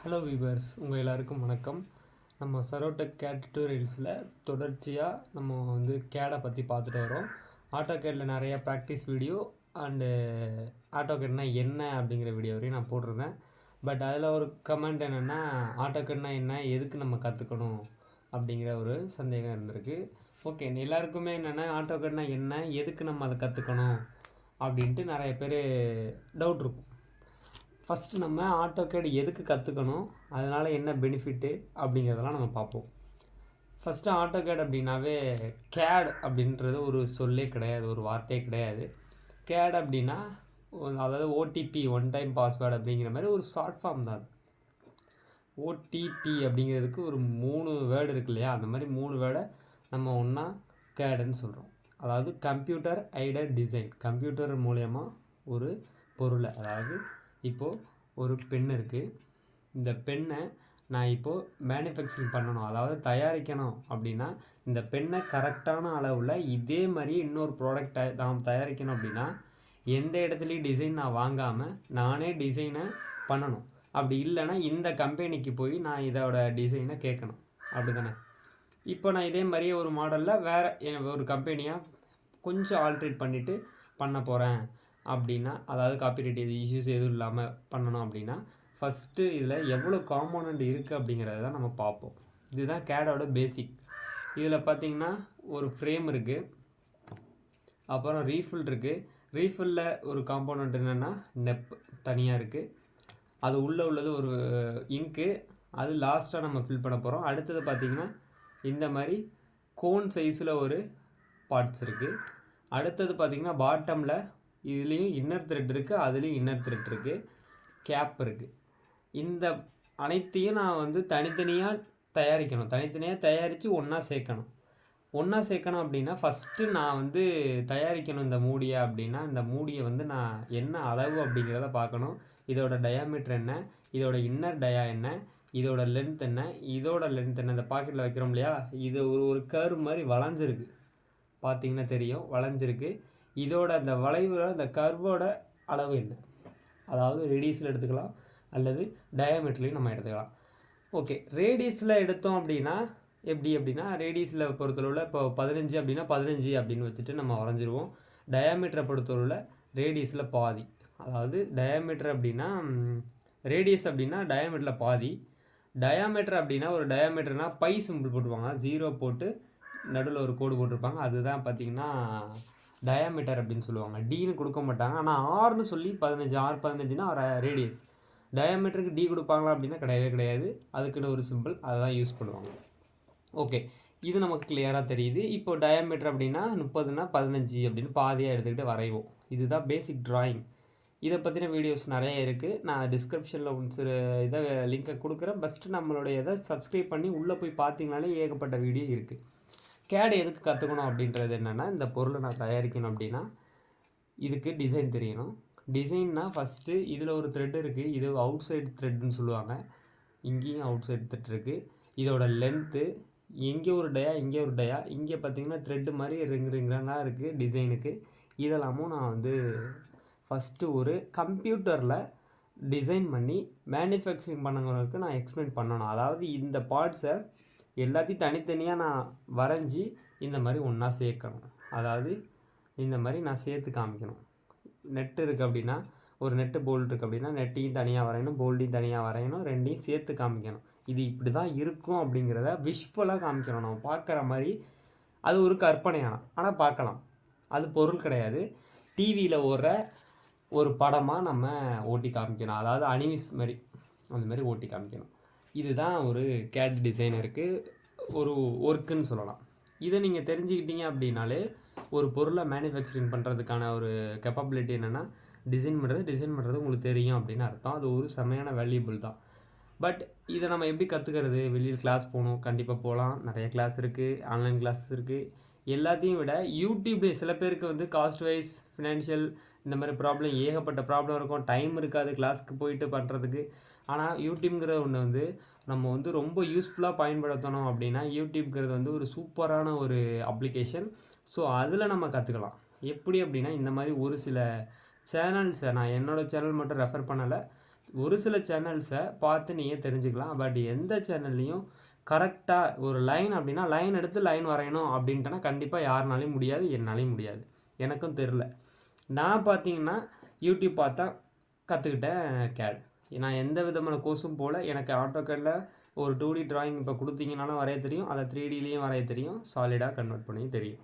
Hello viewers உங்கள் எல்லாருக்கும் வணக்கம். நம்ம சரோட்டக் கேட் டியூட்டோரியல்ஸில் தொடர்ச்சியாக நம்ம வந்து கேடை பற்றி பார்த்துட்டு வரோம். ஆட்டோ கேடில் நிறைய ப்ராக்டிஸ் வீடியோ அண்டு ஆட்டோ கேட்னா என்ன அப்படிங்கிற வீடியோ வரையும் நான் போட்டிருந்தேன். பட் அதில் ஒரு கமெண்ட் என்னென்னா ஆட்டோ கேட்னா என்ன எதுக்கு நம்ம கற்றுக்கணும் அப்படிங்கிற ஒரு சந்தேகம் இருந்திருக்கு. ஓகே எல்லாருக்குமே என்னென்னா ஆட்டோ கேட்னா என்ன எதுக்கு நம்ம அதை கற்றுக்கணும் அப்படின்ட்டு நிறைய பேர் டவுட் இருக்கும். ஃபஸ்ட்டு நம்ம ஆட்டோகேடு எதுக்கு கற்றுக்கணும் அதனால் என்ன பெனிஃபிட்டு அப்படிங்கிறதெல்லாம் நம்ம பார்ப்போம். ஃபஸ்ட்டு ஆட்டோகேட் அப்படின்னாவே கேட் அப்படின்றது ஒரு சொல்லே கிடையாது ஒரு வார்த்தையே கிடையாது. கேட் அப்படின்னா அதாவது ஓடிபி ஒன் டைம் பாஸ்வேர்டு அப்படிங்கிற மாதிரி ஒரு ஷார்ட் ஃபார்ம் தான். ஓடிபி அப்படிங்கிறதுக்கு ஒரு மூணு வேர்டு இருக்கு இல்லையா? அந்த மாதிரி மூணு வேர்டை நம்ம ஒன்றா கேடுன்னு சொல்கிறோம் அதாவது கம்ப்யூட்டர் ஐடட் டிசைன் கம்ப்யூட்டர் மூலயமா ஒரு பொருளை அதாவது இப்போது ஒரு பென் இருக்குது இந்த பெண்ணை நான் இப்போது மேனுஃபேக்சரிங் பண்ணணும். அதாவது தயாரிக்கணும் அப்படின்னா இந்த பெண்ணை கரெக்டான அளவில் இதே மாதிரி இன்னொரு ப்ராடக்டை நாம் தயாரிக்கணும் அப்படின்னா எந்த இடத்துலையும் டிசைன் நான் வாங்காமல் நானே டிசைனை பண்ணணும். அப்படி இல்லைன்னா இந்த கம்பெனிக்கு போய் நான் இதோட டிசைனை கேட்கணும். அப்படி தானே இப்போ நான் இதே மாதிரி ஒரு மாடலில் வேறு ஒரு கம்பெனியாக கொஞ்சம் ஆல்ட்ரேட் பண்ணிவிட்டு பண்ண போகிறேன் அப்படின்னா அதாவது காப்பிரைட் இஷ்யூஸ் எதுவும் இல்லாமல் பண்ணணும் அப்படின்னா ஃபஸ்ட்டு இதில் எவ்வளோ காம்போனண்ட் இருக்குது அப்படிங்கிறத தான் நம்ம பார்ப்போம். இதுதான் கேடோட பேசிக் இதில் பார்த்தீங்கன்னா ஒரு ஃப்ரேம் இருக்குது அப்புறம் ரீஃபில் இருக்குது ரீஃபில்ல ஒரு காம்போனண்ட் என்னென்னா நெப் தனியாக இருக்குது அது உள்ளே உள்ளது ஒரு இங்கு அது லாஸ்ட்டாக நம்ம ஃபில் பண்ண போகிறோம் அடுத்தது பார்த்திங்கன்னா இந்த மாதிரி கோன் சைஸில் ஒரு பார்ட்ஸ் இருக்குது அடுத்தது பார்த்திங்கன்னா பாட்டமில் இதுலேயும் இன்னர் த்ரெட் இருக்குது அதுலேயும் இன்னர் த்ரெட் இருக்குது கேப் இருக்குது இந்த அனைத்தையும் நான் வந்து தனித்தனியாக தயாரிக்கணும். தனித்தனியாக தயாரித்து ஒன்றா சேர்க்கணும். ஒன்றா சேர்க்கணும் அப்படின்னா ஃபஸ்ட்டு நான் வந்து தயாரிக்கணும் இந்த மூடியை அப்படின்னா இந்த மூடியை வந்து நான் என்ன அளவு அப்படிங்கிறத பார்க்கணும். இதோட டயாமீட்டர் என்ன? இதோட இன்னர் டயா என்ன? இதோட லென்த் என்ன? இதோட லென்த் என்ன? இந்த பாக்கெட்டில் வைக்கிறோம் இல்லையா? இது ஒரு ஒரு கர்வ் மாதிரி வளைஞ்சிருக்கு. பார்த்தீங்கன்னா தெரியும். வளைஞ்சிருக்கு. இதோட அந்த வளைவோட அந்த கர்வோட அளவு என்ன? அதாவது ரேடியஸில் எடுத்துக்கலாம் அல்லது டயாமீட்டர்லையும் நம்ம எடுத்துக்கலாம். ஓகே ரேடியஸில் எடுத்தோம் அப்படின்னா எப்படி அப்படின்னா ரேடியஸில் பொறுத்தளவில் இப்போ பதினஞ்சு அப்படின்னா பதினஞ்சு அப்படின்னு வச்சுட்டு நம்ம வரைஞ்சிருவோம். டயாமீட்டரை பொறுத்தளவில் ரேடியஸில் பாதி. அதாவது டயாமீட்டர் அப்படின்னா ரேடியஸ் அப்படின்னா டயாமீட்டரில் பாதி. டயாமீட்டர் அப்படின்னா ஒரு டயாமீட்டர்னால் பை சிம்பிள் போட்டுருவாங்க ஜீரோ போட்டு நடுவில் ஒரு கோடு போட்டிருப்பாங்க. அதுதான் பார்த்தீங்கன்னா டயாமீட்டர் அப்படின்னு சொல்லுவாங்க. டீன்னு கொடுக்க மாட்டாங்க. ஆனால் ஆர்னு சொல்லி பதினஞ்சு ஆர் பதினஞ்சுனா ஒரு ரேடியஸ் டயாமீட்டருக்கு டி கொடுப்பாங்களா அப்படின்னா கிடையவே கிடையாது. அதுக்குன்னு ஒரு சிம்பிள் அதை தான் யூஸ் பண்ணுவாங்க. ஓகே இது நமக்கு கிளியராக தெரியுது. இப்போ டயாமீட்டர் அப்படின்னா முப்பதுனா பதினஞ்சு அப்படின்னு பாதியாக எடுத்துக்கிட்டு வரைவோம். இதுதான் பேசிக் ட்ராயிங் இதை பற்றின வீடியோஸ் நிறைய இருக்குது நான் டிஸ்கிரிப்ஷனில் ஒன்ஸ் சில இதை லிங்கை கொடுக்குறேன். ஃபஸ்ட்டு நம்மளுடைய இதை சப்ஸ்கிரைப் பண்ணி உள்ளே போய் பார்த்தீங்கனாலே ஏகப்பட்ட வீடியோ இருக்குது கேடு எதுக்கு கற்றுக்கணும் அப்படின்றது என்னென்னா இந்த பொருளை நான் தயாரிக்கணும் அப்படின்னா இதுக்கு டிசைன் தெரியணும். டிசைன்னா ஃபஸ்ட்டு இதில் ஒரு த்ரெட் இருக்குது இது அவுட் சைடு த்ரெட்னு சொல்லுவாங்க. இங்கேயும் அவுட் சைடு த்ரெட் இருக்குது இதோட லென்த்து இங்கே ஒரு டயா இங்கே ஒரு டயா இங்கே பார்த்தீங்கன்னா த்ரெட்டு மாதிரி ரிங் ரிங்காக இருக்குது டிசைனுக்கு இதெல்லாமும் நான் வந்து ஃபஸ்ட்டு ஒரு கம்ப்யூட்டரில் டிசைன் பண்ணி மேனுஃபேக்சரிங் பண்ணுறவங்களுக்கு நான் எக்ஸ்பிளைன் பண்ணணும். அதாவது இந்த பார்ட்ஸை எல்லாத்தையும் தனித்தனியாக நான் வரைஞ்சி இந்த மாதிரி ஒன்றா சேர்க்கணும். அதாவது இந்த மாதிரி நான் சேர்த்து காமிக்கணும். நெட்டு இருக்குது அப்படின்னா ஒரு நெட்டு போல்ட் இருக்குது அப்படின்னா நெட்டையும் தனியாக வரையணும் போல்டையும் தனியாக வரையணும் ரெண்டையும் சேர்த்து காமிக்கணும். இது இப்படி தான் இருக்கும் அப்படிங்கிறத விஷுவலாக காமிக்கணும். நம்ம பார்க்குற மாதிரி அது ஒரு கற்பனையான ஆனால் பார்க்கலாம். அது பொருள் கிடையாது. டிவியில் ஓடுற ஒரு படமாக நம்ம ஓட்டி காமிக்கணும். அதாவது அனிமிஸ் மாதிரி அந்த மாதிரி ஓட்டி காமிக்கணும். இதுதான் ஒரு கேட் டிசைனருக்கு ஒரு ஒர்க்குன்னு சொல்லலாம். இதை நீங்கள் தெரிஞ்சுக்கிட்டீங்க அப்படின்னாலே ஒரு பொருளை மேனுஃபேக்சரிங் பண்ணுறதுக்கான ஒரு கெப்பபிலிட்டி என்னென்னா டிசைன் பண்ணுறது டிசைன் பண்ணுறது உங்களுக்கு தெரியும் அப்படின்னு அர்த்தம். அது ஒரு செமையான வேல்யூபிள் தான். பட் இதை நம்ம எப்படி கற்றுக்கிறது வெளியில் கிளாஸ் போகணும் கண்டிப்பாக போகலாம். நிறைய கிளாஸ் இருக்குது ஆன்லைன் கிளாஸ் இருக்குது எல்லாத்தையும் விட யூடியூப்ல சில பேருக்கு வந்து காஸ்ட் வைஸ் ஃபினான்ஷியல் இந்த மாதிரி ப்ராப்ளம் ஏகப்பட்ட ப்ராப்ளம் இருக்கும். டைம் இருக்காது கிளாஸ்க்கு போயிட்டு பண்ணுறதுக்கு ஆனால் யூடியூப்ங்கிற ஒன்று வந்து நம்ம வந்து ரொம்ப யூஸ்ஃபுல்லாக பயன்படுத்தணும் அப்படின்னா யூடியூப்ங்கிறது வந்து ஒரு சூப்பரான ஒரு அப்ளிகேஷன் ஸோ அதில் நம்ம கற்றுக்கலாம் எப்படி அப்படின்னா இந்த மாதிரி ஒரு சில சேனல்ஸை நான் என்னோடய சேனல் மட்டும் ரெஃபர் பண்ணலை. ஒரு சில சேனல்ஸை பார்த்து நீங்கள் தெரிஞ்சுக்கலாம். பட் எந்த சேனல்லையும் கரெக்டாக ஒரு லைன் அப்படின்னா லைன் எடுத்து லைன் வரையணும் அப்படின்ட்டுனா கண்டிப்பாக யாருனாலையும் முடியாது என்னாலையும் முடியாது. எனக்கும் தெரில நான் பார்த்தீங்கன்னா யூடியூப் பார்த்தா கற்றுக்கிட்டேன் கேட் நான் எந்த விதமான கோர்ஸும் போல் எனக்கு ஆட்டோ கேடில் ஒரு டூ டி ட்ராயிங் இப்போ கொடுத்தீங்கனாலும் வரைய தெரியும். அதை த்ரீ டிலையும் வரைய தெரியும். சாலிடாக கன்வெர்ட் பண்ணி தெரியும்.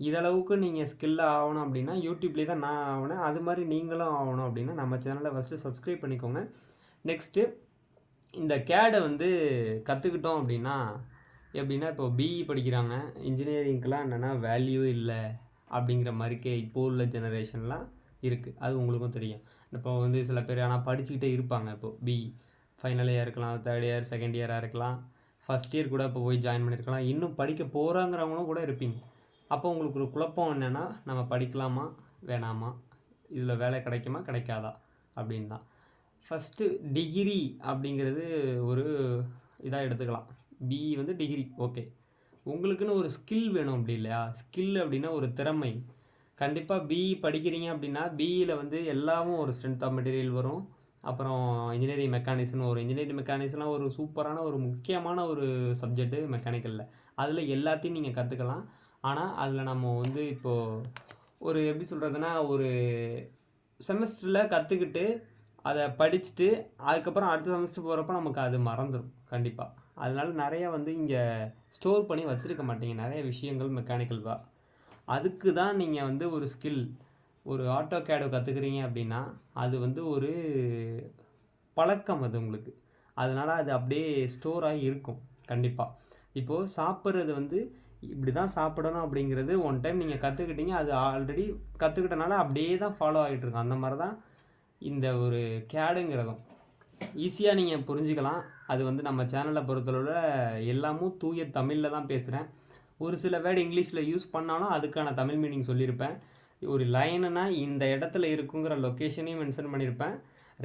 இதளவுக்கு நீங்கள் ஸ்கில்லாக ஆகணும் அப்படின்னா யூடியூப்லேயே தான் நான் ஆகணும் அது மாதிரி நீங்களும் ஆகணும் அப்படின்னா நம்ம சேனலை ஃபஸ்ட்டு சப்ஸ்கிரைப் பண்ணிக்கோங்க. நெக்ஸ்ட்டு இந்த கேடை வந்து கற்றுக்கிட்டோம் அப்படின்னா எப்படின்னா இப்போ பிஇ படிக்கிறாங்க. இன்ஜினியரிங்க்கெலாம் என்னென்னா வேல்யூ இல்லை அப்படிங்கிற மாதிரிக்கே இப்போ உள்ள ஜெனரேஷன்லாம் இருக்குது அது உங்களுக்கும் தெரியும். இப்போ வந்து சில பேர் ஆனால் படிச்சுக்கிட்டே இருப்பாங்க இப்போது பிஇ ஃபைனல் இயர் இருக்கலாம் தேர்ட் இயர் செகண்ட் இயராக இருக்கலாம். ஃபஸ்ட் இயர் கூட இப்போ போய் ஜாயின் பண்ணியிருக்கலாம் இன்னும் படிக்க போகிறாங்கிறவங்களும் கூட இருப்பீங்க. அப்போ உங்களுக்கு ஒரு குழப்பம் என்னென்னா நம்ம படிக்கலாமா வேணாமா? இதில் வேலை கிடைக்குமா கிடைக்காதா? அப்படின் தான். ஃபஸ்ட்டு டிகிரி அப்படிங்கிறது ஒரு இதாக எடுத்துக்கலாம். பிஇ வந்து டிகிரி ஓகே உங்களுக்குன்னு ஒரு ஸ்கில் வேணும் அப்படி இல்லையா? ஸ்கில் அப்படின்னா ஒரு திறமை. கண்டிப்பாக பிஇ படிக்கிறீங்க அப்படின்னா பிஇயில் வந்து எல்லாமும் ஒரு ஸ்ட்ரென்த் ஆஃப் மெட்டீரியல் வரும். அப்புறம் இன்ஜினியரிங் மெக்கானிக்ஸ்னு ஒரு இன்ஜினியரிங் மெக்கானிக்ஸ்லாம் ஒரு சூப்பரான ஒரு முக்கியமான ஒரு சப்ஜெக்ட்டு மெக்கானிக்கலில் அதில் எல்லாத்தையும் நீங்கள் கற்றுக்கலாம் ஆனால் அதில் நம்ம வந்து இப்போது ஒரு எப்படி சொல்கிறதுனா ஒரு செமஸ்டரில் கற்றுக்கிட்டு அதை படிச்சுட்டு அதுக்கப்புறம் அடுத்த செமஸ்டர் போகிறப்ப நமக்கு அது மறந்துடும் கண்டிப்பாக அதனால நிறையா வந்து இங்கே ஸ்டோர் பண்ணி வச்சுருக்க மாட்டீங்க. நிறைய விஷயங்கள் மெக்கானிக்கல்வா அதுக்கு தான் நீங்கள் வந்து ஒரு ஸ்கில் ஒரு ஆட்டோ கேடை கற்றுக்குறீங்க அப்படின்னா அது வந்து ஒரு பழக்கம் அது உங்களுக்கு. அதனால் அது அப்படியே ஸ்டோராகி இருக்கும் கண்டிப்பாக இப்போது சாப்பிட்றது வந்து இப்படி தான் சாப்பிடணும் அப்படிங்கிறது ஒன் டைம் நீங்கள் கற்றுக்கிட்டீங்க அது ஆல்ரெடி கற்றுக்கிட்டனால அப்படியே தான் ஃபாலோ ஆகிட்டுருக்கும் அந்த மாதிரி தான் இந்த ஒரு கேடுங்கிறதும். ஈஸியாக நீங்கள் புரிஞ்சுக்கலாம். அது வந்து நம்ம சேனலை பொறுத்தளவில் எல்லாமும் தூய தமிழில் தான் பேசுகிறேன் ஒரு சில வேர்டு இங்கிலீஷில் யூஸ் பண்ணாலும் அதுக்கான தமிழ் மீனிங் சொல்லியிருப்பேன். ஒரு லைனுனா இந்த இடத்துல இருக்குங்கிற லொக்கேஷனையும் மென்ஷன் பண்ணியிருப்பேன்.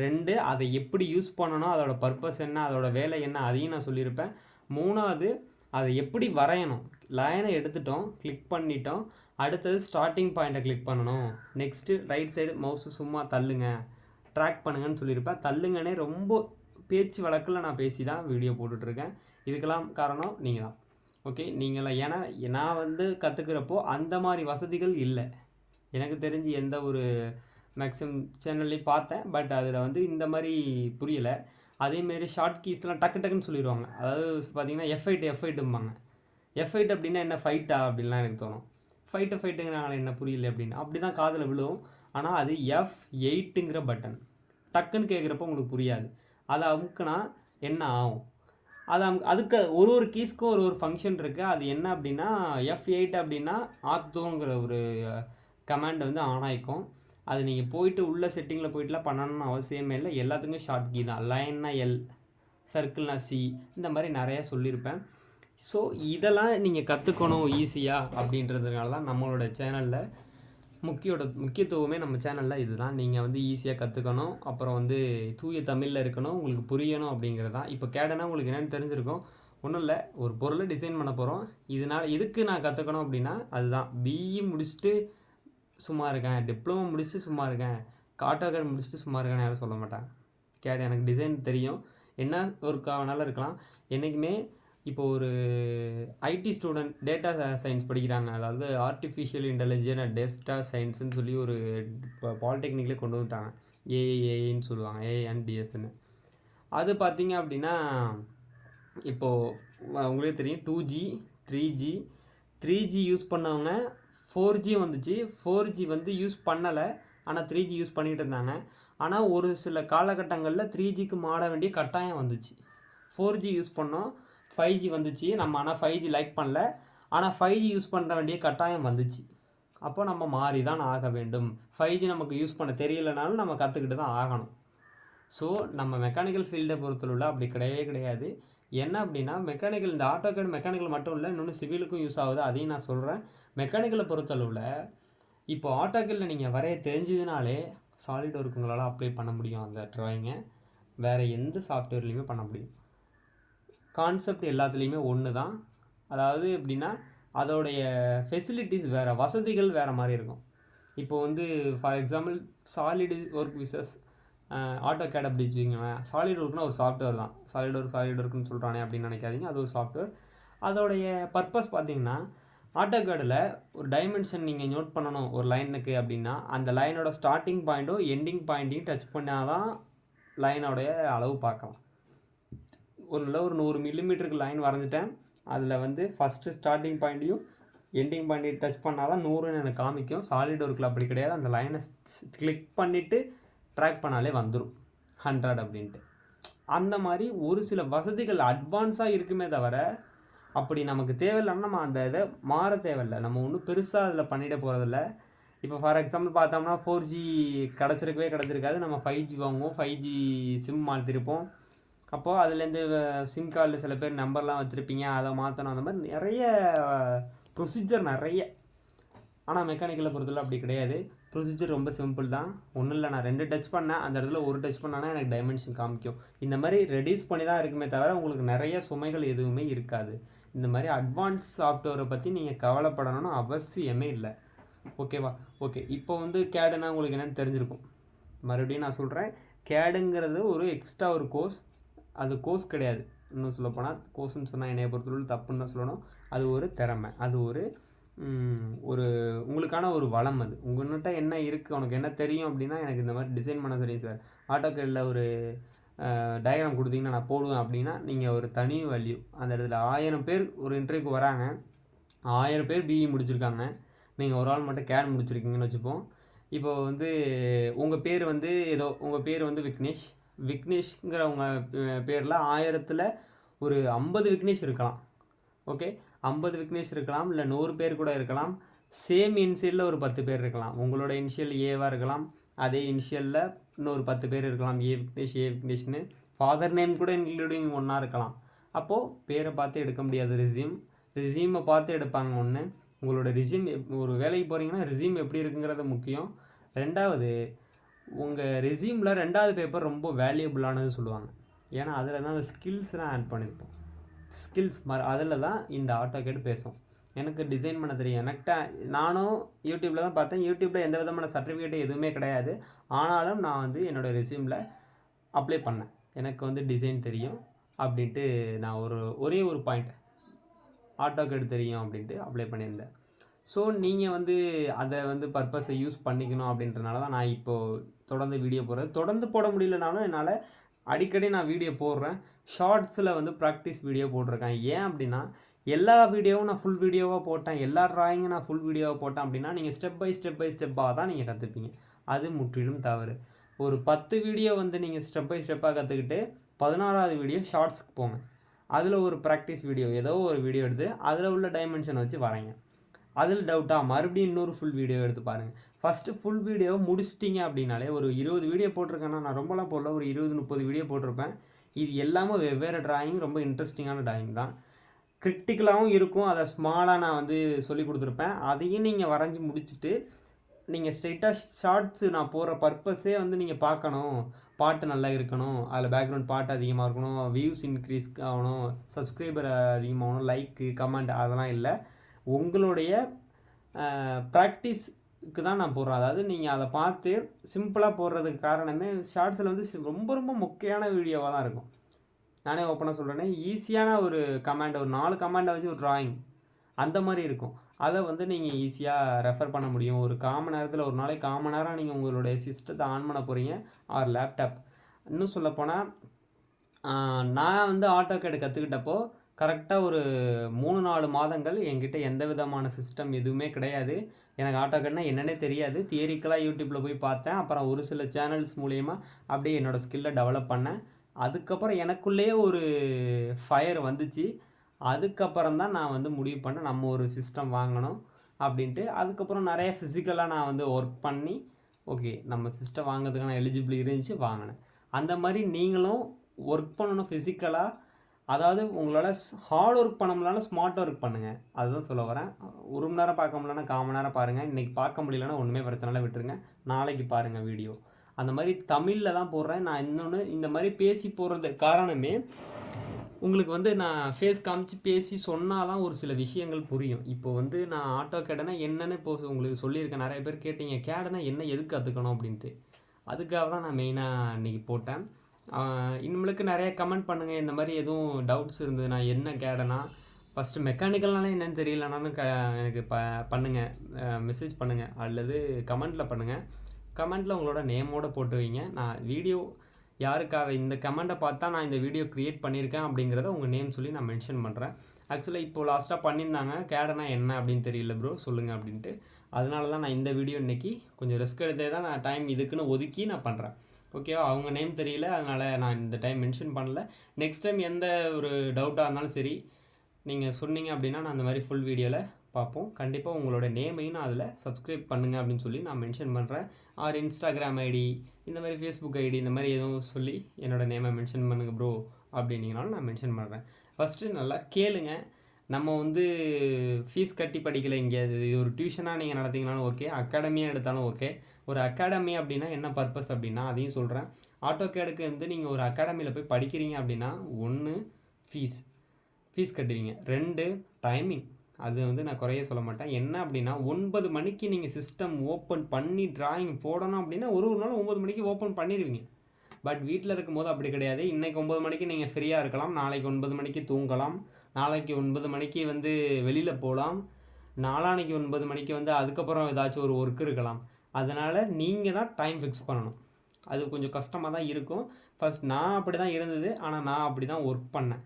ரெண்டு அதை எப்படி யூஸ் பண்ணணும் அதோட பர்பஸ் என்ன அதோட வேலை என்ன அதையும் நான் சொல்லியிருப்பேன். மூணாவது அதை எப்படி வரையணும்? லைனை எடுத்துட்டோம் கிளிக் பண்ணிட்டோம். அடுத்தது ஸ்டார்டிங் பாயிண்ட்டை கிளிக் பண்ணணும். நெக்ஸ்ட்டு ரைட் சைடு மவுஸு சும்மா தள்ளுங்க. ட்ராக் பண்ணுங்கன்னு சொல்லியிருப்பேன். தள்ளுங்கன்னே ரொம்ப பேச்சு வழக்கில் நான் பேசி தான் வீடியோ போட்டுட்ருக்கேன். இதுக்கெல்லாம் காரணம் நீங்கள் தான் ஓகே நீங்களா ஏன்னா நான் வந்து கற்றுக்கிறப்போ அந்த மாதிரி வசதிகள் இல்லை. எனக்கு தெரிஞ்சு எந்த ஒரு மேக்ஸிமம் சேனல்லையும் பார்த்தேன். பட் அதில் வந்து இந்த மாதிரி புரியலை. அதேமாரி ஷார்ட் கீஸ்லாம் டக்கு டக்குன்னு சொல்லிடுவாங்க அதாவது பார்த்தீங்கன்னா எஃப்ஐட்டு எஃப்ஐட்டும்பாங்க எஃப்ஐட் அப்படின்னா என்ன ஃபைட்டா அப்படின்லாம் எனக்கு தோணும். ஃபைட்டு ஃபைட்டுங்கிறாங்களே என்ன புரியல அப்படின்னு. அப்படி தான் காதில் விழுவும். ஆனால் அது எஃப் எயிட்டுங்கிற பட்டன் டக்குன்னு கேட்குறப்ப உங்களுக்கு புரியாது. அதை அமுக்குனா என்ன ஆகும்? அது அம் அதுக்கு ஒரு ஒரு கீஸ்க்கும் ஒரு ஒரு ஃபங்க்ஷன் இருக்குது அது என்ன அப்படின்னா எஃப் எயிட் அப்படின்னா ஆத்தோங்கிற ஒரு கமாண்ட் வந்து ஆன் ஆகிக்கும் அது நீங்கள் போயிட்டு உள்ள செட்டிங்கில் போயிட்டுலாம் பண்ணணும்னு அவசியமே இல்லை. எல்லாத்துக்கும் ஷார்ட் கீ தான். லைன்னா எல் சர்க்கிள்னா சி இந்த மாதிரி நிறையா சொல்லியிருப்பேன். ஸோ இதெல்லாம் நீங்கள் கற்றுக்கணும் ஈஸியாக அப்படின்றதுனால தான் நம்மளோட சேனலில் முக்கியோட முக்கியத்துவமே நம்ம சேனலில் இதுதான். நீங்கள் வந்து ஈஸியாக கற்றுக்கணும் அப்புறம் வந்து தூய தமிழில் இருக்கணும். உங்களுக்கு புரியணும் அப்படிங்கிறது. தான் இப்போ கேடனா உங்களுக்கு என்னென்னு தெரிஞ்சிருக்கும். ஒன்றும் இல்லை. ஒரு பொருளை டிசைன் பண்ண போகிறோம் இதனால் எதுக்கு நான் கற்றுக்கணும் அப்படின்னா அதுதான். பிஇ முடிச்சுட்டு சும்மா இருக்கேன். டிப்ளமோ முடிச்சுட்டு சும்மா இருக்கேன். காட்டோ முடிச்சுட்டு சும்மா இருக்கேன்னு யாரும் சொல்ல மாட்டேன் கேட் எனக்கு டிசைன் தெரியும். என்ன ஒரு வேணாலும் இருக்கலாம். என்றைக்குமே இப்போ ஒரு ஐடி ஸ்டூடெண்ட் டேட்டா சயின்ஸ் படிக்கிறாங்க. அதாவது ஆர்டிஃபிஷியல் இன்டெலிஜென்ட் அண்ட் டேட்டா சயின்ஸ்னு சொல்லி ஒரு இப்போ பாலிடெக்னிக்லேயே கொண்டு வந்துட்டாங்க. ஏஏஏன்னு சொல்லுவாங்க. ஏஏ அண்ட் டிஎஸ்ன்னு அது பார்த்திங்க அப்படின்னா இப்போது உங்களே தெரியும். Two G three G three G use பண்ணவங்க ஃபோர் ஜி வந்துச்சு. ஃபோர் ஜி வந்து யூஸ் பண்ணலை. ஆனால் த்ரீ ஜி யூஸ் பண்ணிகிட்டு இருந்தாங்க. ஆனால் ஒரு சில காலகட்டங்களில் த்ரீ ஜிக்கு மாற வேண்டிய கட்டாயம் வந்துச்சு. ஃபோர் ஜி யூஸ் பண்ணோம். ஃபைவ் ஜி வந்துச்சு. நம்ம ஆனால் ஃபைவ் ஜி லைக் பண்ணல. ஆனால் ஃபைவ் ஜி யூஸ் பண்ண வேண்டிய கட்டாயம் வந்துச்சு. அப்போ நம்ம மாறி தான் ஆக வேண்டும். ஃபைவ் ஜி நமக்கு யூஸ் பண்ண தெரியலனாலும் நம்ம கற்றுக்கிட்டு தான் ஆகணும். ஸோ நம்ம மெக்கானிக்கல் ஃபீல்டை பொறுத்தளவுல அப்படி கிடையவே கிடையாது. என்ன அப்படின்னா மெக்கானிக்கல் இந்த ஆட்டோகேட் மெக்கானிக்கல் மட்டும் இல்லை இன்னொன்று சிவிலுக்கும் யூஸ் ஆகுது. அதையும் நான் சொல்கிறேன் மெக்கானிக்கலை பொறுத்தளவில் இப்போ ஆட்டோகேடில் நீங்கள் வரைய தெரிஞ்சதுனாலே சாலிட் ஒர்க்குங்களால் அப்ளை பண்ண முடியும் அந்த ட்ராயிங்கை வேறு எந்த சாஃப்ட்வேர்லேயுமே பண்ண முடியும். கான்செப்ட் எல்லாத்துலேயுமே ஒன்று தான் அதாவது எப்படின்னா அதோடைய ஃபெசிலிட்டிஸ் வேறு வசதிகள் வேறு மாதிரி இருக்கும். இப்போ வந்து for example solid work versus AutoCAD அப்படி வச்சுக்கோங்களேன். சாலிட் ஒர்க்னா ஒரு சாஃப்ட்வேர் தான். சாலிட் ஒர்க் சாலிட் ஒர்க்னு சொல்கிறானே அப்படின்னு நினைக்காதீங்க. அது ஒரு சாஃப்ட்வேர் அதோடைய பர்பஸ் பார்த்தீங்கன்னா ஆட்டோ கேடில் ஒரு டைமென்ஷன் நீங்கள் நோட் பண்ணணும் ஒரு லைனுக்கு அப்படின்னா அந்த லைனோட ஸ்டார்டிங் பாயிண்ட்டும் எண்டிங் பாயிண்ட்டையும் டச் பண்ணால் தான் லைனோடைய அளவு பார்க்கலாம். ஒரு நல்ல ஒரு நூறு மில்லிமீட்டருக்கு லைன் வரைஞ்சிட்டேன். அதில் வந்து ஃபஸ்ட்டு ஸ்டார்டிங் பாயிண்ட்டையும் எண்டிங் பாயிண்ட்டையும் டச் பண்ணால் தான் நூறுன்னு எனக்கு காமிக்கும். சாலிட் ஒர்க்கில் அப்படி கிடையாது. அந்த லைனை கிளிக் பண்ணிவிட்டு ட்ராக் பண்ணாலே வந்துடும் ஹண்ட்ரட் அப்படின்ட்டு. அந்த மாதிரி ஒரு சில வசதிகள் அட்வான்ஸாக இருக்குமே தவிர அப்படி நமக்கு தேவையில்லைன்னா நம்ம அந்த இதை மாற தேவையில்லை. நம்ம ஒன்றும் பெருசாக அதில் பண்ணிட போகிறதில்ல இப்போ ஃபார் எக்ஸாம்பிள் பார்த்தோம்னா ஃபோர் ஜி கிடச்சிருக்கவே கிடச்சிருக்காது. நம்ம ஃபைவ் ஜி வாங்குவோம். ஃபைவ் ஜி சிம் மாற்றிருப்போம் அப்போது அதுலேருந்து சிம் கார்டில் சில பேர் நம்பர்லாம் வச்சுருப்பீங்க அதை மாற்றணும் அந்த மாதிரி நிறைய ப்ரொசீஜர் நிறைய. ஆனால் மெக்கானிக்கலை பொறுத்தவரை அப்படி கிடையாது. ப்ரொசீஜர் ரொம்ப சிம்பிள் தான். ஒன்றும் இல்லை நான் ரெண்டு டச் பண்ணேன். அந்த இடத்துல ஒரு டச் பண்ணானா எனக்கு டைமென்ஷன் காமிக்கும். இந்த மாதிரி ரெடியூஸ் பண்ணி தான் இருக்குமே தவிர உங்களுக்கு நிறைய சுமைகள் எதுவுமே இருக்காது. இந்த மாதிரி அட்வான்ஸ் சாஃப்ட்வேரை பற்றி நீங்கள் கவலைப்படணும்னு அவசியமே இல்லை. ஓகேவா ஓகே இப்போ வந்து கேடுனா உங்களுக்கு என்னென்னு தெரிஞ்சிருக்கும். மறுபடியும் நான் சொல்கிறேன் கேடுங்கிறது ஒரு எக்ஸ்ட்ரா ஒரு கோர்ஸ் அது கோர்ஸ் கிடையாது. இன்னும் சொல்லப்போனால் கோர்ஸ்னு சொன்னால் என்னைய பொறுத்தளவு தப்புன்னு தான் சொல்லணும். அது ஒரு திறமை. அது ஒரு ஒரு உங்களுக்கான ஒரு வளம் அது. உங்கள்கிட்ட என்ன இருக்குது உனக்கு என்ன தெரியும் அப்படின்னா எனக்கு இந்த மாதிரி டிசைன் பண்ண தெரியும் சார் ஆட்டோகேடில் ஒரு டயக்ராம் கொடுத்தீங்கன்னா நான் போடுவேன் அப்படின்னா நீங்கள் ஒரு தனி வேல்யூ அந்த இடத்துல ஆயிரம் பேர் ஒரு இன்டர்வியூக்கு வராங்க. ஆயிரம் பேர் பிஇ முடிச்சிருக்காங்க. நீங்கள் ஒரு ஆள் மட்டும் கேன் முடிச்சிருக்கீங்கன்னு வச்சுப்போம். இப்போ வந்து உங்கள் பேர் வந்து ஏதோ உங்கள் பேர் வந்து விக்னேஷ். விக்னேஷ்ங்கிறவங்க பேரில் ஆயிரத்தில் ஒரு ஐம்பது விக்னேஷ் இருக்கலாம். ஓகே? ஐம்பது விக்னேஷ் இருக்கலாம் இல்லை நூறு பேர் கூட இருக்கலாம். சேம் இன்ஷியலில் ஒரு பத்து பேர் இருக்கலாம். உங்களோட இனிஷியல் ஏவாக இருக்கலாம். அதே இனிஷியலில் இன்னொரு பத்து பேர் இருக்கலாம். ஏ விக்னேஷ் ஏ விக்னேஷ்னு. ஃபாதர் நேம் கூட இன்க்ளூடிங் ஒன்றா இருக்கலாம். அப்போது பேரை பார்த்து எடுக்க முடியாது ரிசியூம் ரிசியூமை பார்த்து எடுப்பாங்க ஒன்று உங்களோட ரிசியூம் ஒரு வேலைக்கு போகிறீங்கன்னா ரிசியூம் எப்படி இருக்குங்கிறது முக்கியம். ரெண்டாவது உங்கள் ரெசியூமில் ரெண்டாவது பேப்பர் ரொம்ப வேல்யூபிளானது சொல்லுவாங்க. ஏன்னா அதில் தான் அந்த ஸ்கில்ஸ்லாம் ஆட் பண்ணியிருப்போம் ஸ்கில்ஸ் மாதிரி அதில் தான் இந்த ஆட்டோகேட்டு பேசும். எனக்கு டிசைன் பண்ண தெரியும். எனக்கிட்ட நானும் யூடியூப்பில் தான் பார்த்தேன். யூடியூப்பில் எந்த விதமான சர்டிஃபிகேட் எதுவுமே கிடையாது. ஆனாலும் நான் வந்து என்னோடய ரெசியூமில் அப்ளை பண்ணேன். எனக்கு வந்து டிசைன் தெரியும் அப்படின்ட்டு நான் ஒரு ஒரே ஒரு பாயிண்ட் ஆட்டோ கேட் தெரியும் அப்படின்ட்டு அப்ளை பண்ணியிருந்தேன். ஸோ நீங்கள் வந்து அதை வந்து பர்பஸை யூஸ் பண்ணிக்கணும் அப்படின்றனால தான் நான் இப்போது தொடர்ந்து வீடியோ போடுறேன். தொடர்ந்து போட முடியலனாலும் என்னால் அடிக்கடி நான் வீடியோ போடுறேன். ஷார்ட்ஸில் வந்து ப்ராக்டிஸ் வீடியோ போட்டிருக்கேன். ஏன் அப்படின்னா எல்லா வீடியோவும் நான் ஃபுல் வீடியோவாக போட்டேன். எல்லா ட்ராயிங்கும் நான் ஃபுல் வீடியோவாக போட்டேன் அப்படின்னா நீங்கள் ஸ்டெப் பை ஸ்டெப் பை ஸ்டெப்பாக தான் நீங்கள் கற்றுப்பீங்க அது முற்றிலும் தவறு. ஒரு பத்து வீடியோ வந்து நீங்கள் ஸ்டெப் பை ஸ்டெப்பாக கற்றுக்கிட்டு பதினாறாவது வீடியோ ஷார்ட்ஸ்க்கு போங்க. அதில் ஒரு ப்ராக்டிஸ் வீடியோ ஏதோ ஒரு வீடியோ எடுத்து அதில் உள்ள டைமென்ஷனை வச்சு வரைங்க. அதில் டவுட்டாக மறுபடியும் இன்னொரு ஃபுல் வீடியோ எடுத்து பாருங்கள் ஃபஸ்ட்டு ஃபுல் வீடியோ முடிச்சிட்டிங்க அப்படின்னாலே ஒரு இருபது வீடியோ போட்டிருக்கேன்னா நான் ரொம்பலாம் போடல. ஒரு இருபது முப்பது வீடியோ போட்டிருப்பேன். இது எல்லாமே வெவ்வேறு ட்ராயிங் ரொம்ப இன்ட்ரெஸ்டிங்கான ட்ராயிங் தான். கிரிட்டிக்கலாகவும் இருக்கும். அதை ஸ்மாலாக நான் வந்து சொல்லி கொடுத்துருப்பேன். அதையும் நீங்கள் வரைஞ்சி முடிச்சுட்டு நீங்கள் ஸ்ட்ரெயிட்டாக ஷார்ட்ஸு நான் போகிற பர்பஸே வந்து நீங்கள் பார்க்கணும். பாட்டு நல்லா இருக்கணும். அதில் பேக்ரவுண்ட் பாட்டு அதிகமாக இருக்கணும். வியூஸ் இன்க்ரீஸ் ஆகணும். சப்ஸ்கிரைபர் அதிகமாகணும். லைக்கு கமெண்ட் அதெல்லாம் இல்லை. உங்களுடைய ப்ராக்டிஸ்க்கு தான் நான் போடுறேன் அதாவது நீங்கள் அதை பார்த்து சிம்பிளாக போடுறதுக்கு காரணமே ஷார்ட்ஸில் வந்து ரொம்ப ரொம்ப முக்கியமான வீடியோவாக தான் இருக்கும். நானே ஓப்பனாக சொல்கிறேனே ஈஸியான ஒரு கமாண்ட் ஒரு நாலு கமாண்டை வச்சு ஒரு ட்ராயிங் அந்த மாதிரி இருக்கும். அதை வந்து நீங்கள் ஈஸியாக ரெஃபர் பண்ண முடியும். ஒரு காமன் நேரத்தில் ஒரு நாளைக்கு காமன் நேரம் நீங்கள் உங்களுடைய சிஸ்டத்தை ஆன் பண்ண போகிறீங்க ஆர் லேப்டாப் இன்னும் சொல்லப்போனால் நான் வந்து ஆட்டோ கேடு கற்றுக்கிட்டப்போ கரெக்டாக ஒரு மூணு நாலு மாதங்கள் என்கிட்ட எந்த விதமான சிஸ்டம் எதுவுமே கிடையாது. எனக்கு ஆட்டோகட்னா என்னென்னே தெரியாது. தியரிக்கலாக யூடியூப்பில் போய் பார்த்தேன். அப்புறம் ஒரு சில சேனல்ஸ் மூலயமா அப்படியே என்னோடய ஸ்கில்லை டெவலப் பண்ணேன். அதுக்கப்புறம் எனக்குள்ளேயே ஒரு ஃபயர் வந்துச்சு. அதுக்கப்புறம் தான் நான் வந்து முடிவு பண்ணேன். நம்ம ஒரு சிஸ்டம் வாங்கணும் அப்படின்ட்டு. அதுக்கப்புறம் நிறைய ஃபிசிக்கலாக நான் வந்து ஒர்க் பண்ணி ஓகே நம்ம சிஸ்டம் வாங்கிறதுக்கான எலிஜிபிள் இருந்துச்சு வாங்கினேன். அந்த மாதிரி நீங்களும் ஒர்க் பண்ணணும் ஃபிசிக்கலாக அதாவது உங்களால் ஹார்ட் ஒர்க் பண்ண முடியலனா ஸ்மார்ட் ஒர்க் பண்ணுங்கள் அதுதான் சொல்ல வரேன். ஒரு மணி நேரம் பார்க்க முடியலனா கால் மணி நேரம் பாருங்கள் இன்றைக்கி பார்க்க முடியலன்னா ஒன்றுமே பிரச்சனை இல்லை விட்டுருங்க. நாளைக்கு பாருங்கள் வீடியோ அந்த மாதிரி தமிழில் தான் போடுறேன். நான் இன்னொன்று இந்த மாதிரி பேசி போடுறது காரணமே உங்களுக்கு வந்து நான் ஃபேஸ் காமிச்சு பேசி சொன்னால் தான் ஒரு சில விஷயங்கள் புரியும். இப்போ வந்து நான் ஆட்டோ கேடனா என்னென்னு இப்போ உங்களுக்கு சொல்லியிருக்கேன். நிறைய பேர் கேட்டீங்க. கேடனா என்ன எதுக்கு கற்றுக்கணும் அப்படின்ட்டு. அதுக்காக தான் நான் மெயினாக இன்றைக்கி போட்டேன். இனிமேலுக்கு நிறைய கமெண்ட் பண்ணுங்கள் இந்த மாதிரி எதுவும் டவுட்ஸ் இருந்தது நான் என்ன கேடனா ஃபஸ்ட்டு மெக்கானிக்கல்னால என்னென்னு தெரியலனாலும் க எனக்கு ப பண்ணுங்கள் மெசேஜ் பண்ணுங்கள் அல்லது கமெண்ட்டில் பண்ணுங்கள் கமெண்ட்டில் உங்களோட நேமோடு போட்டு வைங்க. நான் வீடியோ யாருக்காக இந்த கமெண்ட்டை பார்த்தா நான் இந்த வீடியோ க்ரியேட் பண்ணியிருக்கேன் அப்படிங்கிறத உங்கள் நேம் சொல்லி நான் மென்ஷன் பண்ணுறேன் ஆக்சுவலாக இப்போது லாஸ்ட்டாக பண்ணியிருந்தாங்க. கேடனா என்ன அப்படின்னு தெரியல ப்ரோ சொல்லுங்கள் அப்படின்ட்டு. அதனால தான் நான் இந்த வீடியோ இன்றைக்கி கொஞ்சம் ரிஸ்க் எடுத்தே தான் நான் டைம் இதுக்குன்னு ஒதுக்கி நான் பண்ணுறேன் ஓகேவா அவங்க நேம் தெரியல அதனால் நான் இந்த டைம் மென்ஷன் பண்ணல. நெக்ஸ்ட் டைம் எந்த ஒரு டவுட்டாக இருந்தாலும் சரி நீங்கள் சொன்னீங்க அப்படின்னா நான் அந்த மாதிரி ஃபுல் வீடியோவில் பார்ப்போம். கண்டிப்பாக உங்களோட நேமையும் நான் அதில் சப்ஸ்கிரைப் பண்ணுங்கள் அப்படின்னு சொல்லி நான் மென்ஷன் பண்ணுறேன் ஆர் இன்ஸ்டாகிராம் ஐடி இந்த மாதிரி ஃபேஸ்புக் ஐடி இந்த மாதிரி எதுவும் சொல்லி என்னோடய நேமை மென்ஷன் பண்ணுங்கள் ப்ரோ அப்படின்னீங்கனாலும் நான் மென்ஷன் பண்ணுறேன் ஃபஸ்ட்டு நல்லா கேளுங்கள் நம்ம வந்து ஃபீஸ் கட்டி படிக்கலை இங்கே. இது ஒரு டியூஷனாக நீங்கள் நடத்திங்கனாலும் ஓகே அகாடமியாக எடுத்தாலும் ஓகே ஒரு அகாடமி அப்படின்னா என்ன பர்பஸ் அப்படின்னா அதையும் சொல்கிறேன் ஆட்டோ கேடுக்கு வந்து நீங்கள் ஒரு அகாடமியில் போய் படிக்கிறீங்க அப்படின்னா ஒன்று ஃபீஸ் ஃபீஸ் கட்டுவீங்க. ரெண்டு டைமிங் அது வந்து நான் குறைய சொல்ல மாட்டேன். என்ன அப்படின்னா ஒன்பது மணிக்கு நீங்கள் சிஸ்டம் ஓப்பன் பண்ணி ட்ராயிங் போடணும் அப்படின்னா ஒரு ஒரு நாள் ஒம்பது மணிக்கு ஓப்பன் பண்ணிடுவீங்க. பட் வீட்டில் இருக்கும்போது அப்படி கிடையாது. இன்றைக்கி ஒம்பது மணிக்கு நீங்கள் ஃப்ரீயாக இருக்கலாம். நாளைக்கு ஒன்பது மணிக்கு தூங்கலாம். நாளைக்கு ஒன்பது மணிக்கு வந்து வெளியில் போகலாம். நாளானைக்கு ஒன்பது மணிக்கு வந்து அதுக்கப்புறம் ஏதாச்சும் ஒரு ஒர்க் இருக்கலாம். அதனால் நீங்கள் தான் டைம் ஃபிக்ஸ் பண்ணணும். அது கொஞ்சம் கஷ்டமாக தான் இருக்கும். ஃபஸ்ட் நான் அப்படி தான் இருந்தது. ஆனால் நான் அப்படி தான் ஒர்க் பண்ணேன்.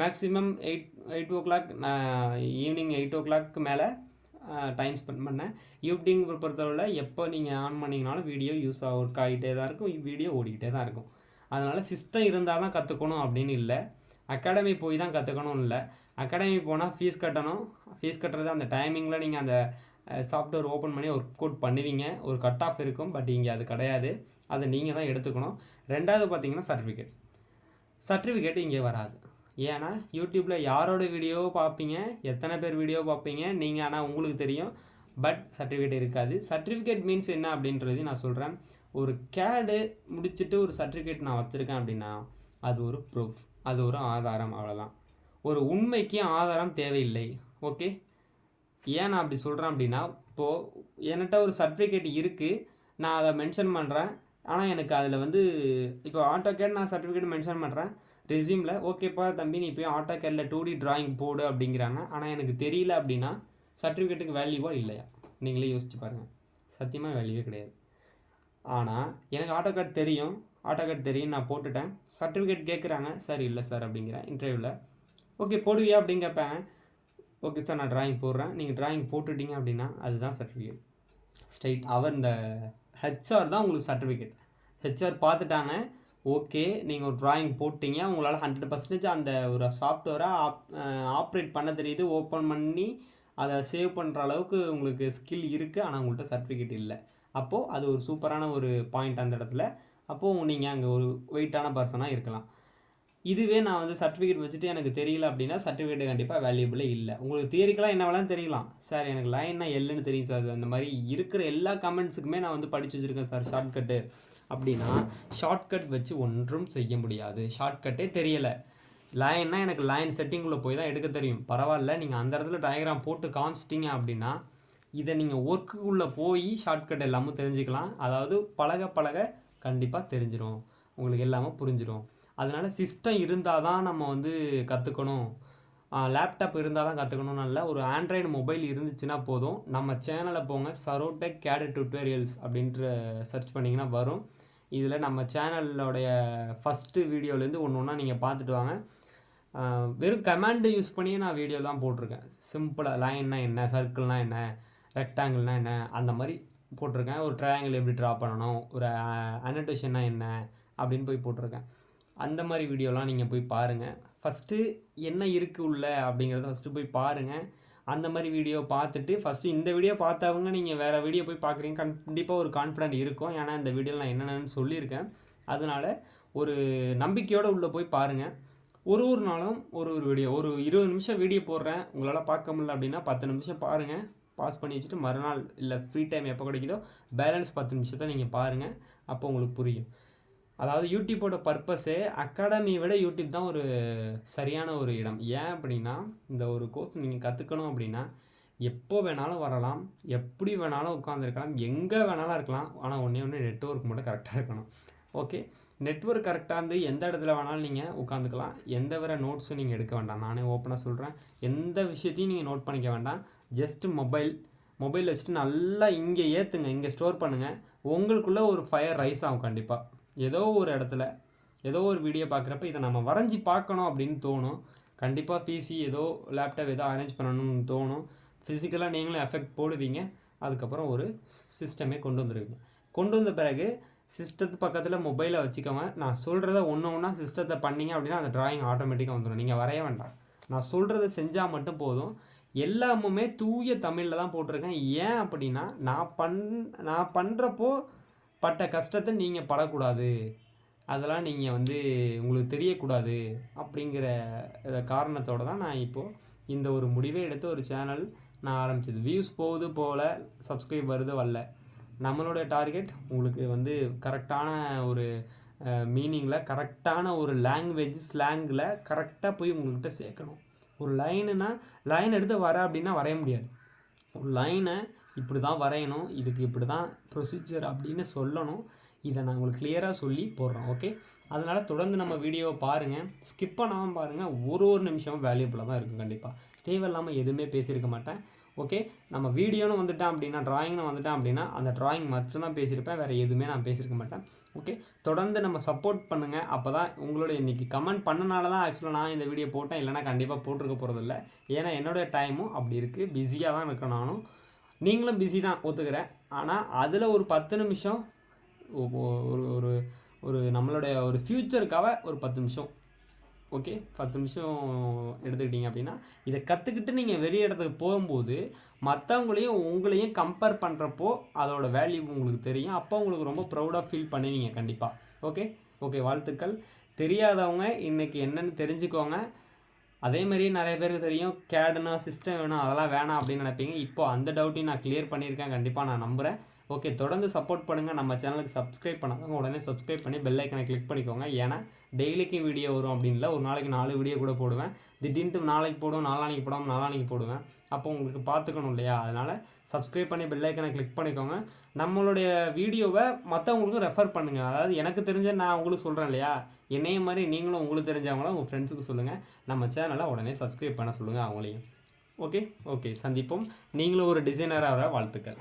Maximum eight eight o'clock நான் ஈவினிங் எயிட் ஓ கிளாக்கு மேலே டைம் ஸ்பெண்ட் பண்ணேன். யூடியூப் பொறுத்தவரை எப்போ நீங்கள் ஆன் பண்ணிங்கனாலும் வீடியோ யூஸ் ஆக ஒர்க் ஆகிட்டே தான் இருக்கும். வீடியோ ஓடிக்கிட்டே தான் இருக்கும். அதனால் சிஸ்டம் இருந்தால் தான் கற்றுக்கணும் அப்படின்னு இல்லை. அகாடமி போய் தான் கற்றுக்கணும் இல்லை. அகாடமி போனால் ஃபீஸ் கட்டணும். ஃபீஸ் கட்டுறது அந்த டைமிங்கில் நீங்கள் அந்த சாஃப்ட்வேர் ஓப்பன் பண்ணி ஒர்க் அவுட் பண்ணுவீங்க. ஒரு கட் ஆஃப் இருக்கும் பட் இங்கே அது கிடையாது. அதை நீங்கள் தான் எடுத்துக்கணும். ரெண்டாவது பார்த்தீங்கன்னா சர்டிஃபிகேட் சர்டிஃபிகேட் இங்கே வராது. ஏன்னா யூடியூப்பில் யாரோட வீடியோவோ பார்ப்பீங்க? எத்தனை பேர் வீடியோ பார்ப்பீங்க? நீங்கள் ஆனால் உங்களுக்கு தெரியும். பட் சர்டிஃபிகேட் இருக்காது. சர்டிஃபிகேட் மீன்ஸ் என்ன அப்படின்றது நான் சொல்கிறேன் ஒரு கேடு முடிச்சுட்டு ஒரு சர்டிஃபிகேட் நான் வச்சுருக்கேன் அப்படின்னா அது ஒரு ப்ரூஃப் அது ஒரு ஆதாரம் அவ்வளோதான் ஒரு உண்மைக்கு ஆதாரம் தேவையில்லை. ஓகே ஏன் நான் அப்படி சொல்கிறேன் அப்படின்னா இப்போது என்கிட்ட ஒரு சர்டிஃபிகேட் இருக்குது நான் அதை மென்ஷன் பண்ணுறேன் ஆனால் எனக்கு அதில் வந்து இப்போ ஆட்டோ கேட் நான் சர்டிஃபிகேட் மென்ஷன் பண்ணுறேன் ரெசியூமில் ஓகேப்பா தம்பி நீ போய் ஆட்டோ கேரில் டூ டி ட்ராயிங் போடு அப்படிங்கிறாங்க. ஆனால் எனக்கு தெரியல அப்படின்னா சர்டிஃபிகேட்டுக்கு வேல்யூவாக இல்லையா? நீங்களே யோசிச்சு பாருங்கள் சத்தியமாக வேல்யூவே கிடையாது. ஆனால் எனக்கு ஆட்டோ கார்டு தெரியும். ஆட்டோ கார்டு தெரியும் நான் போட்டுட்டேன். சர்டிஃபிகேட் கேட்குறாங்க சார் இல்லை சார் அப்படிங்கிறேன் இன்டர்வியூவில் ஓகே போடுவியா அப்படின்னு கேட்பேன் ஓகே சார் நான் ட்ராயிங் போடுறேன். நீங்கள் ட்ராயிங் போட்டுட்டீங்க அப்படின்னா அதுதான் சர்டிஃபிகேட் ஸ்ட்ரைட் அவர் இந்த ஹெச்ஆர் தான் உங்களுக்கு சர்டிஃபிகேட் ஹெச்ஆர் பார்த்துட்டாங்க. ஓகே நீங்கள் ஒரு ட்ராயிங் போட்டிங்க உங்களால் ஹண்ட்ரட் பர்சன்டேஜ் அந்த ஒரு சாஃப்ட்வேரை ஆப் ஆப்ரேட் பண்ண தெரியுது ஓப்பன் பண்ணி அதை சேவ் பண்ணுற அளவுக்கு உங்களுக்கு ஸ்கில் இருக்குது ஆனால் உங்கள்கிட்ட சர்டிஃபிகேட் இல்லை. அப்போது அது ஒரு சூப்பரான ஒரு பாயிண்ட் அந்த இடத்துல. அப்போது நீங்கள் அங்கே ஒரு வெயிட்டான பர்சனாக இருக்கலாம். இதுவே நான் வந்து சர்டிஃபிகேட் வச்சுட்டு எனக்கு தெரியல அப்படின்னா சர்டிஃபிகேட் கண்டிப்பாக வேல்யூபிளே இல்லை. உங்களுக்கு தியரிக்கெலாம் என்ன வேணாலும் தெரியலாம். சார் எனக்கு லைன்னா எல்லுன்னு தெரியும் சார். அந்த மாதிரி இருக்கிற எல்லா கமெண்ட்ஸுக்குமே நான் வந்து படித்து வச்சுருக்கேன் சார் ஷார்ட்கட்டு அப்படின்னா ஷார்ட்கட் வச்சு ஒன்றும் செய்ய முடியாது. ஷார்ட்கட்டே தெரியலை. லைன்னா எனக்கு லைன் செட்டிங்குள்ளே போய் தான் எடுக்க தெரியும். பரவாயில்ல நீங்கள் அந்த இடத்துல டயக்ராம் போட்டு காமிச்சிட்டிங்க அப்படின்னா இதை நீங்கள் ஒர்க்குக்குள்ளே போய் ஷார்ட்கட் எல்லாமும் தெரிஞ்சுக்கலாம். அதாவது பழக பழக கண்டிப்பாக தெரிஞ்சிடும் உங்களுக்கு எல்லாமே புரிஞ்சிடும் அதனால் சிஸ்டம் இருந்தால் தான் நம்ம வந்து கற்றுக்கணும் லேப்டாப் இருந்தால் தான் கற்றுக்கணும்னு இல்லை. ஒரு ஆண்ட்ராய்டு மொபைல் இருந்துச்சுன்னா போதும். நம்ம சேனலை போங்க. சரோடெக் கேடு டுட்டோரியல்ஸ் அப்படின்ற சர்ச் பண்ணிங்கன்னா வரும். இதில் நம்ம சேனலோடைய ஃபஸ்ட்டு வீடியோலேருந்து ஒன்று ஒன்றா நீங்கள் பார்த்துட்டு வாங்க. வெறும் கமாண்டு யூஸ் பண்ணியே நான் வீடியோ தான் போட்டிருக்கேன். சிம்பிளாக லைன்னா என்ன? சர்க்கிள்னால் என்ன? ரெக்டாங்கிள்னால் என்ன? அந்த மாதிரி போட்டிருக்கேன். ஒரு ட்ரையாங்கிள் எப்படி ட்ரா பண்ணணும்? ஒரு அனடேஷன்னா என்ன? அப்படின்னு போய் போட்டிருக்கேன். அந்த மாதிரி வீடியோலாம் நீங்கள் போய் பாருங்கள் ஃபஸ்ட்டு என்ன இருக்குது உள்ள அப்படிங்கிறத ஃபஸ்ட்டு போய் பாருங்கள் அந்த மாதிரி வீடியோ பார்த்துட்டு ஃபஸ்ட்டு இந்த வீடியோ பார்த்தவங்க நீங்கள் வேறு வீடியோ போய் பார்க்குறீங்க. கண்டிப்பாக ஒரு கான்ஃபிடென்ட் இருக்கும். ஏன்னா இந்த வீடியோவில் நான் என்னென்னு சொல்லியிருக்கேன். அதனால் ஒரு நம்பிக்கையோடு உள்ளே போய் பாருங்கள் ஒரு ஒரு நாளும் ஒரு ஒரு வீடியோ ஒரு இருபது நிமிஷம் வீடியோ போடுறேன். உங்களால் பார்க்க முடியல அப்படின்னா பத்து நிமிஷம் பாருங்கள் பாஸ் பண்ணி வச்சுட்டு மறுநாள் இல்லை ஃப்ரீ டைம் எப்போ கிடைக்குதோ பேலன்ஸ் பத்து நிமிஷத்தை நீங்கள் பாருங்கள் அப்போ உங்களுக்கு புரியும். அதாவது யூடியூப்போட பர்பஸே அகாடமியை விட யூடியூப் தான் ஒரு சரியான ஒரு இடம். ஏன் அப்படின்னா இந்த ஒரு கோர்ஸ் நீங்கள் கற்றுக்கணும் அப்படின்னா எப்போ வேணாலும் வரலாம் எப்படி வேணாலும் உட்காந்துருக்கலாம் எங்கே வேணாலும் இருக்கலாம். ஆனால் ஒன்றே ஒன்று நெட்ஒர்க் மட்டும் கரெக்டாக இருக்கணும். ஓகே நெட்ஒர்க் கரெக்டாக இருந்து எந்த இடத்துல வேணாலும் நீங்கள் உட்காந்துக்கலாம் எந்த வர நோட்ஸும் நீங்கள் எடுக்க வேண்டாம். நானே ஓப்பனாக சொல்கிறேன் எந்த விஷயத்தையும் நீங்கள் நோட் பண்ணிக்க வேண்டாம். ஜஸ்ட் மொபைல் மொபைல் வச்சுட்டு நல்லா இங்கே ஏற்றுங்க இங்கே ஸ்டோர் பண்ணுங்கள் உங்களுக்குள்ளே ஒரு ஃபயர் ரைஸ் ஆகும் கண்டிப்பாக ஏதோ ஒரு இடத்துல ஏதோ ஒரு வீடியோ பார்க்குறப்ப இதை நம்ம வரைஞ்சி பார்க்கணும் அப்படின்னு தோணும். கண்டிப்பாக பிசி ஏதோ லேப்டாப் ஏதோ அரேஞ்ச் பண்ணணும்னு தோணும். ஃபிசிக்கலாக நீங்களும் எஃபெக்ட் போடுவீங்க. அதுக்கப்புறம் ஒரு சிஸ்டமே கொண்டு வந்துடுவீங்க கொண்டு வந்த பிறகு சிஸ்டத்து பக்கத்தில் மொபைலை வச்சுக்கோங்க. நான் சொல்கிறத ஒன்று ஒன்றா சிஸ்டத்தை பண்ணீங்க அப்படின்னா அந்த ட்ராயிங் ஆட்டோமேட்டிக்காக வந்துடும் நீங்கள் வரைய வேண்டாம். நான் சொல்கிறத செஞ்சால் மட்டும் போதும். எல்லாமுமே தூய தமிழில் தான் போட்டிருக்கேன். ஏன் அப்படின்னா நான் பண் நான் பண்ணுறப்போ பட்ட கஷ்டத்தை நீங்கள் படக்கூடாது. அதெல்லாம் நீங்கள் வந்து உங்களுக்கு தெரியக்கூடாது அப்படிங்கிற காரணத்தோடு தான் நான் இப்போது இந்த ஒரு முடிவை எடுத்து ஒரு சேனல் நான் ஆரம்பிச்சது. வியூஸ் போகுது போகல சப்ஸ்கிரைப் வருது வரல. நம்மளோட டார்கெட் உங்களுக்கு வந்து கரெக்டான ஒரு மீனிங்கில் கரெக்டான ஒரு லாங்குவேஜ் ஸ்லாங்கில் கரெக்டாக போய் உங்கள்கிட்ட சேர்க்கணும். ஒரு லைனுனா லைன் எடுத்து வர அப்படின்னா வரைய முடியாது. ஒரு லைனை இப்படி தான் வரையணும் இதுக்கு இப்படி தான் ப்ரொசீஜர் அப்படின்னு சொல்லணும். இதை நான் உங்களுக்கு கிளியராக சொல்லி போடுறோம் ஓகே அதனால் தொடர்ந்து நம்ம வீடியோவை பாருங்கள் ஸ்கிப் பண்ணாமல் பாருங்கள் ஒரு ஒரு நிமிஷமும் வேல்யூபுளாக தான் இருக்கும் கண்டிப்பாக தேவையில்லாமல் எதுவுமே பேசியிருக்க மாட்டேன் ஓகே நம்ம வீடியோன்னு வந்துட்டேன் அப்படின்னா ட்ராயிங்னு வந்துட்டேன் அப்படின்னா அந்த ட்ராயிங் மட்டும்தான் பேசியிருப்பேன். வேறு எதுவுமே நான் பேசியிருக்க மாட்டேன் ஓகே தொடர்ந்து நம்ம சப்போர்ட் பண்ணுங்கள் அப்போ தான் உங்களோட இன்றைக்கி கமெண்ட் பண்ணனால தான் ஆக்சுவலாக நான் இந்த வீடியோ போட்டேன். இல்லைனா கண்டிப்பாக போட்டிருக்க போகிறதில்ல ஏன்னா என்னுடைய டைமும் அப்படி இருக்குது பிஸியாக தான் இருக்கேன் நானும். நீங்களும் பிஸி தான் ஒத்துக்கிறேன் ஆனால் அதில் ஒரு பத்து நிமிஷம் ஒரு ஒரு ஒரு நம்மளுடைய ஒரு ஃப்யூச்சருக்காக ஒரு பத்து நிமிஷம். ஓகே பத்து நிமிஷம் எடுத்துக்கிட்டிங்க அப்படின்னா இதை கற்றுக்கிட்டு நீங்கள் வெளியே இடத்துக்கு போகும்போது மற்றவங்களையும் உங்களையும் கம்பேர் பண்ணுறப்போ அதோட வேல்யூ உங்களுக்கு தெரியும். அப்போ உங்களுக்கு ரொம்ப ப்ரௌடாக ஃபீல் பண்ணுவீங்க கண்டிப்பாக ஓகே ஓகே வாழ்த்துக்கள். தெரியாதவங்க இன்றைக்கி என்னென்னு தெரிஞ்சுக்கோங்க. அதே மாதிரியே நிறைய பேருக்கு தெரியும். கேடுனா சிஸ்டம் வேணும் அதெல்லாம் வேணாம் அப்படின்னு நினைப்பீங்க. இப்போ அந்த டவுட்டையும் நான் கிளியர் பண்ணியிருக்கேன். கண்டிப்பாக நான் நம்புகிறேன் ஓகே தொடர்ந்து சப்போர்ட் பண்ணுங்கள் நம்ம சேனலுக்கு சப்ஸ்கிரைப் பண்ணாதவங்க உடனே சப்ஸ்கிரைப் பண்ணி பெல் ஐக்கனை கிளிக் பண்ணிக்கோங்க. ஏன்னா டெய்லிக்கும் வீடியோ வரும் அப்படின்ல ஒரு நாளைக்கு நாலு வீடியோ கூட போடுவேன். திடீர்னு நாளைக்கு போடுவோம் நாளானிக்கு போடாமல் நாளானிக்கு போடுவேன். அப்போ உங்களுக்கு பார்த்துக்கணும் இல்லையா? அதனால் சப்ஸ்கிரைப் பண்ணி பெல் ஐக்கனை கிளிக் பண்ணிக்கோங்க. நம்மளுடைய வீடியோவை மற்றவங்களுக்கும் ரெஃபர் பண்ணுங்கள் அதாவது எனக்கு தெரிஞ்ச நான் உங்களுக்கு சொல்கிறேன் இல்லையா? என்னைய மாதிரி நீங்களும் உங்களுக்கு தெரிஞ்சவங்களும் உங்கள் ஃப்ரெண்ட்ஸுக்கு சொல்லுங்கள் நம்ம சேனலை உடனே சப்ஸ்கிரைப் பண்ண சொல்லுங்கள் அவங்களையும். ஓகே? ஓகே சந்திப்போம். நீங்களும் ஒரு டிசைனராக வாழ்த்துக்கள்.